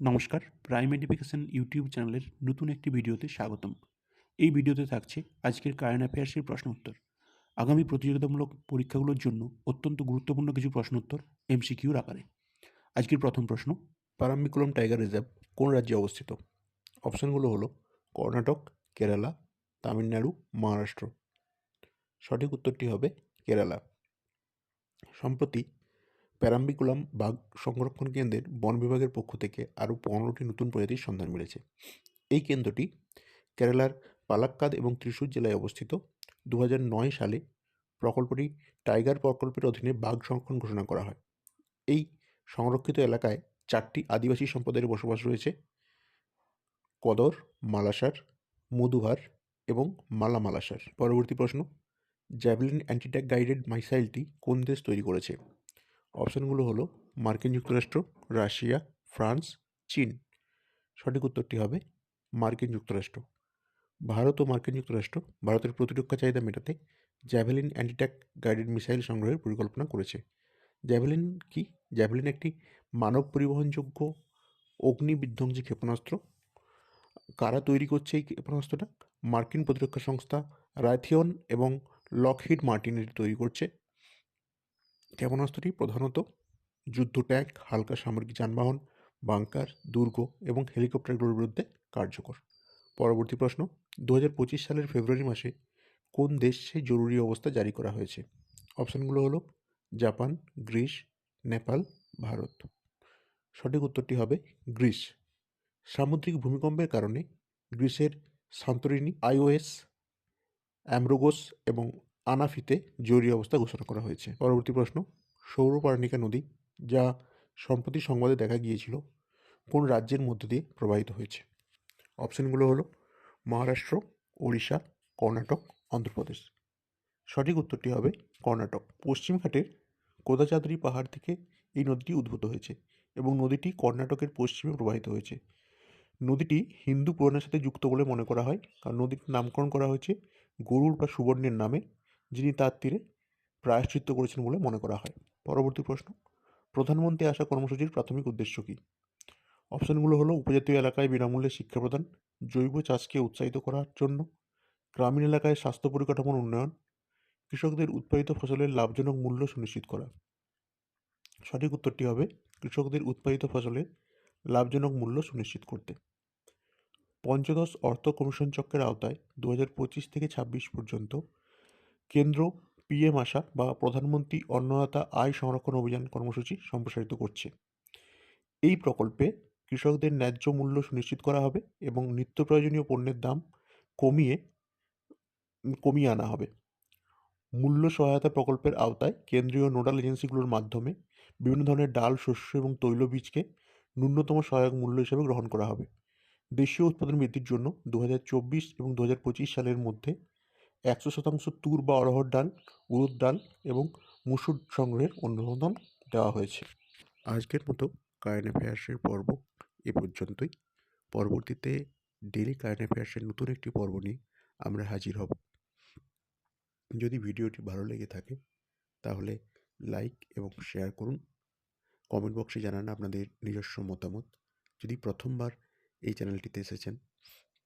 নমস্কার, prime education YouTube চ্যানেলের নতুন একটি ভিডিওতে স্বাগতম। এই ভিডিওতে থাকছে আজকের কারেন্ট অ্যাফেয়ার্সের প্রশ্ন উত্তর আগামী প্রতিযোগিতামূলক পরীক্ষাগুলোর জন্য অত্যন্ত গুরুত্বপূর্ণ কিছু প্রশ্ন উত্তর এমসিকিউর আকারে। আজকের প্রথম প্রশ্ন পারাম্বিকুলম টাইগার রিজার্ভ কোন রাজ্যে অবস্থিত? অপশানগুলো হলো কর্ণাটক, কেরালা, তামিলনাড়ু, মহারাষ্ট্র। সঠিক উত্তরটি হবে কেরালা। সম্প্রতি প্যারাম্বিকুলাম বাঘ সংরক্ষণ কেন্দ্রের বন বিভাগের পক্ষ থেকে আরও পনেরোটি নতুন প্রজাতির সন্ধান মিলেছে। এই কেন্দ্রটি কেরালার পালাক্কাদ এবং ত্রিশূর জেলায় অবস্থিত। দু সালে প্রকল্পটি টাইগার প্রকল্পের অধীনে বাঘ সংরক্ষণ ঘোষণা করা হয়। এই সংরক্ষিত এলাকায় চারটি আদিবাসী সম্প্রদায়ের বসবাস রয়েছে। কদর, মালাসার মধুভার এবং মালা মালাসার পরবর্তী প্রশ্ন, জ্যাভলিন অ্যান্টিট্যাক গাইডেড মাইসাইলটি কোন দেশ তৈরি করেছে? অপশানগুলো হলো মার্কিন যুক্তরাষ্ট্র, রাশিয়া, ফ্রান্স, চীন। সঠিক উত্তরটি হবে মার্কিন যুক্তরাষ্ট্র। ভারত ও মার্কিন যুক্তরাষ্ট্র ভারতের প্রতিরক্ষা চাহিদা মেটাতে জ্যাভেলিন অ্যান্টিট্যাক গাইডেড মিসাইল সংগ্রহের পরিকল্পনা করেছে। জ্যাভেলিন কি? জ্যাভেলিন একটি মানব পরিবহনযোগ্য অগ্নি বিধ্বংসী ক্ষেপণাস্ত্র। কারা তৈরি করছে এই ক্ষেপণাস্ত্রটা? মার্কিন প্রতিরক্ষা সংস্থা রাইথিয়ন এবং লকহিড মার্টিন এটি তৈরি করছে। ক্ষেপণাস্ত্রটি প্রধানত যুদ্ধ ট্যাঙ্ক, হালকা সামরিক যানবাহন, বাংকার, দুর্গ এবং হেলিকপ্টারগুলোর বিরুদ্ধে কার্যকর। পরবর্তী প্রশ্ন দু হাজার পঁচিশ সালের ফেব্রুয়ারি মাসে কোন দেশে জরুরি অবস্থা জারি করা হয়েছে? অপশানগুলো হলো জাপান, গ্রিস, নেপাল, ভারত। সঠিক উত্তরটি হবে গ্রিস। সামুদ্রিক ভূমিকম্পের কারণে গ্রিসের সান্তরিনী, আইওএস, অ্যামরোগোস এবং আনাফিতে জরুরি অবস্থা ঘোষণা করা হয়েছে। পরবর্তী প্রশ্ন সৌরপার্ণিকা নদী, যা সম্প্রতি সংবাদে দেখা গিয়েছিল, কোন রাজ্যের মধ্য দিয়ে প্রবাহিত হয়েছে? অপশানগুলো হলো, মহারাষ্ট্র, ওড়িশা, কর্ণাটক, অন্ধ্রপ্রদেশ। সঠিক উত্তরটি হবে কর্ণাটক। পশ্চিমঘাটের কোদাচাদ্রি পাহাড় থেকে এই নদীটি উদ্ভূত হয়েছে এবং নদীটি কর্ণাটকের পশ্চিমে প্রবাহিত হয়েছে। নদীটি হিন্দু পুরাণের সাথে যুক্ত বলে মনে করা হয়, কারণ নদীটির নামকরণ করা হয়েছে গরুর বা সুবর্ণের নামে। যিনি তার তীরে প্রায়শ্চিত্ত করেছেন বলে মনে করা হয়। পরবর্তী প্রশ্ন, প্রধানমন্ত্রী আসা কর্মসূচির প্রাথমিক উদ্দেশ্য কী? অপশানগুলো হলো, উপজাতীয় এলাকায় বিনামূল্যে শিক্ষা প্রদান, জৈব চাষকে উৎসাহিত করার জন্য, গ্রামীণ এলাকায় স্বাস্থ্য পরিকাঠামোর উন্নয়ন, কৃষকদের উৎপাদিত ফসলের লাভজনক মূল্য সুনিশ্চিত করা। সঠিক উত্তরটি হবে, কৃষকদের উৎপাদিত ফসলের লাভজনক মূল্য সুনিশ্চিত করতে। পঞ্চদশ অর্থ কমিশন চক্রের আওতায় দু থেকে ছাব্বিশ পর্যন্ত কেন্দ্র পিএম আশা বা প্রধানমন্ত্রী অন্নদাতা আয় সংরক্ষণ অভিযান কর্মসূচি সম্প্রসারিত করছে। এই প্রকল্পে কৃষকদের ন্যায্য মূল্য সুনিশ্চিত করা হবে এবং নিত্য প্রয়োজনীয় পণ্যের দাম কমিয়ে কমিয়ে আনা হবে। মূল্য সহায়তা প্রকল্পের আওতায় কেন্দ্রীয় নোডাল এজেন্সিগুলোর মাধ্যমে বিভিন্ন ধরনের ডাল, শস্য এবং তৈলবীজকে ন্যূনতম সহায়ক মূল্য হিসেবে গ্রহণ করা হবে। দেশীয় উৎপাদন বৃদ্ধির জন্য দু হাজার চব্বিশ এবং দু হাজার পঁচিশ সালের মধ্যে একশো শতাংশ তুর বা অরহর ডাল, উড়দ ডাল এবং মুসুর সংগ্রহের অনুমোদন দেওয়া হয়েছে। আজকের মতো কারেন্ট অ্যাফেয়ার্সের পর্ব এ পর্যন্তই। পরবর্তীতে ডেলি কারেন্ট অ্যাফেয়ার্সের নতুন একটি পর্ব নিয়ে আমরা হাজির হব। যদি ভিডিওটি ভালো লেগে থাকে, তাহলে লাইক এবং শেয়ার করুন। কমেন্ট বক্সে জানান আপনাদের নিজস্ব মতামত। যদি প্রথমবার এই চ্যানেলটিতে এসেছেন,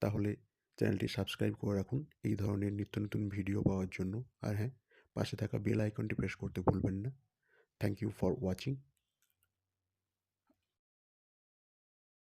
তাহলে চ্যানেলটি সাবস্ক্রাইব করে রাখুন এই ধরনের নিত্য নতুন ভিডিও পাওয়ার জন্য। আর হ্যাঁ পাশে থাকা বেল আইকনটি প্রেস করতে ভুলবেন না। Thank you for watching